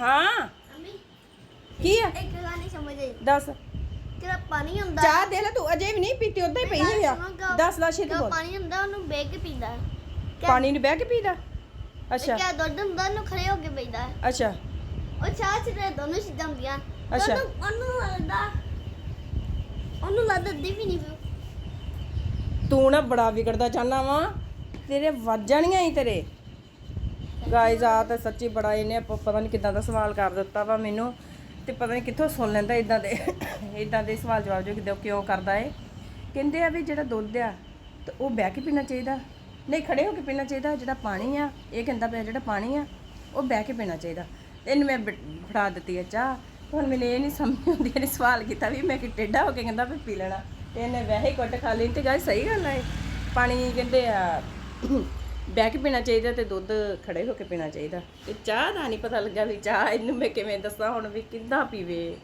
ਹਾਂ। ਮੰਮੀ ਕੀ ਆ? ਇੱਕ ਗੱਲ ਨਹੀਂ ਸਮਝ ਆਈ। ਦੱਸ। ਤੇਰਾ ਪਾਣੀ ਹੁੰਦਾ। ਚਾਹ ਦੇ ਲੈ ਤੂੰ ਅਜੇ ਵੀ ਨਹੀਂ ਪੀਤੀ ਉਦਾਂ ਹੀ ਪਈ ਹੋਈ ਆ। ਦੱਸ ਲਾ ਛੇਤੀ ਬੋਲ। ਪਾਣੀ ਹੁੰਦਾ ਉਹਨੂੰ ਬਹਿ ਕੇ ਪੀਂਦਾ। ਪਾਣੀ ਨੂੰ ਬਹਿ ਕੇ ਪੀਦਾ? ਅੱਛਾ। ਕਿਆ ਦੁੱਧ ਹੁੰਦਾ ਉਹਨੂੰ ਖੜੇ ਹੋ ਕੇ ਪੀਂਦਾ। ਅੱਛਾ। ਉਹ ਚਾਹ ਚ ਤੇ ਦੋਨੋਂ ਚੀਜ਼ਾਂ ਹੁੰਦੀਆਂ। ਅੱਛਾ। ਉਹਨੂੰ ਲੱਗਦਾ ਉਹਨੂੰ ਲੱਗਦਾ ਦੀ ਵੀ ਨਹੀਂ। ਤੂੰ ਨਾ ਬੜਾ ਵਿਗੜਦਾ ਚਾਹਨਾ ਵਾ। ਤੇਰੇ ਵੱਜ ਜਾਣੀਆਂ ਹੀ ਤੇਰੇ। ਗਾਇਜ਼ ਆ ਤਾਂ ਸੱਚੀ ਬੜਾ ਇਹਨੇ ਪ- ਪਤਾ ਨਹੀਂ ਕਿੱਦਾਂ ਦਾ ਸਵਾਲ ਕਰ ਦਿੱਤਾ ਵਾ ਮੈਨੂੰ ਤੇ ਪਤਾ ਨਹੀਂ ਕਿੱਥੋਂ ਸੁਣ ਲੈਂਦਾ ਇਦਾਂ ਦੇ ਇਦਾਂ ਦੇ ਸਵਾਲ ਜਵਾਬ ਜੋ ਕਿਦੋਂ ਕਿਉਂ ਕਰਦਾ ਏ। ਕਹਿੰਦੇ ਆ ਵੀ ਜਿਹੜਾ ਦੁੱਧ ਆ, ਤੇ ਉਹ ਬਹਿ ਕੇ ਪੀਣਾ ਚਾਹੀਦਾ। ਨਹੀਂ, ਖੜੇ ਹੋ ਕੇ ਪੀਣਾ ਚਾਹੀਦਾ, ਜਿਹੜਾ ਪਾਣੀ ਆ, ਇਹ ਕਹਿੰਦਾ ਪਿਆ ਜਿਹੜਾ ਪਾਣੀ ਆ, ਉਹ ਬਹਿ ਕੇ ਪੀਣਾ ਚਾਹੀਦਾ। ਇਹਨੂੰ ਮੈਂ ਬਿ- ਫੜਾ ਦਿੱਤੀ ਆ ਚਾਹ। ਹੁਣ ਮੈਨੂੰ ਇਹ ਨਹੀਂ ਸਮਝ ਆਉਂਦੀ, ਇਹਨੇ ਸਵਾਲ ਕੀਤਾ ਵੀ ਮੈਂ ਕਿ ਟੇਢਾ ਹੋ ਕੇ ਕਹਿੰਦਾ ਵੀ ਪੀ ਲੈਣਾ। ਤੇ ਇਹਨੇ ਵੈਸੇ ਹੀ ਕੁੱਟ ਖਾ ਲਈ ਤੇ ਗਾਇ ਸਹੀ ਗੱਲ ਹੈ ਪਾਣੀ ਕਹਿੰਦੇ ਆ ਬਹਿ ਕੇ ਪੀਣਾ ਚਾਹੀਦਾ ਤੇ ਦੁੱਧ ਖੜੇ ਹੋ ਕੇ ਪੀਣਾ ਚਾਹੀਦਾ। ਤੇ ਚਾਹ ਦਾ ਨਹੀਂ ਪਤਾ ਲੱਗਾ ਵੀ ਚਾਹ ਇਹਨੂੰ ਮੈਂ ਕਿਵੇਂ ਦੱਸਾਂ ਹੁਣ ਵੀ ਕਿੱਦਾਂ ਪੀਵੇ।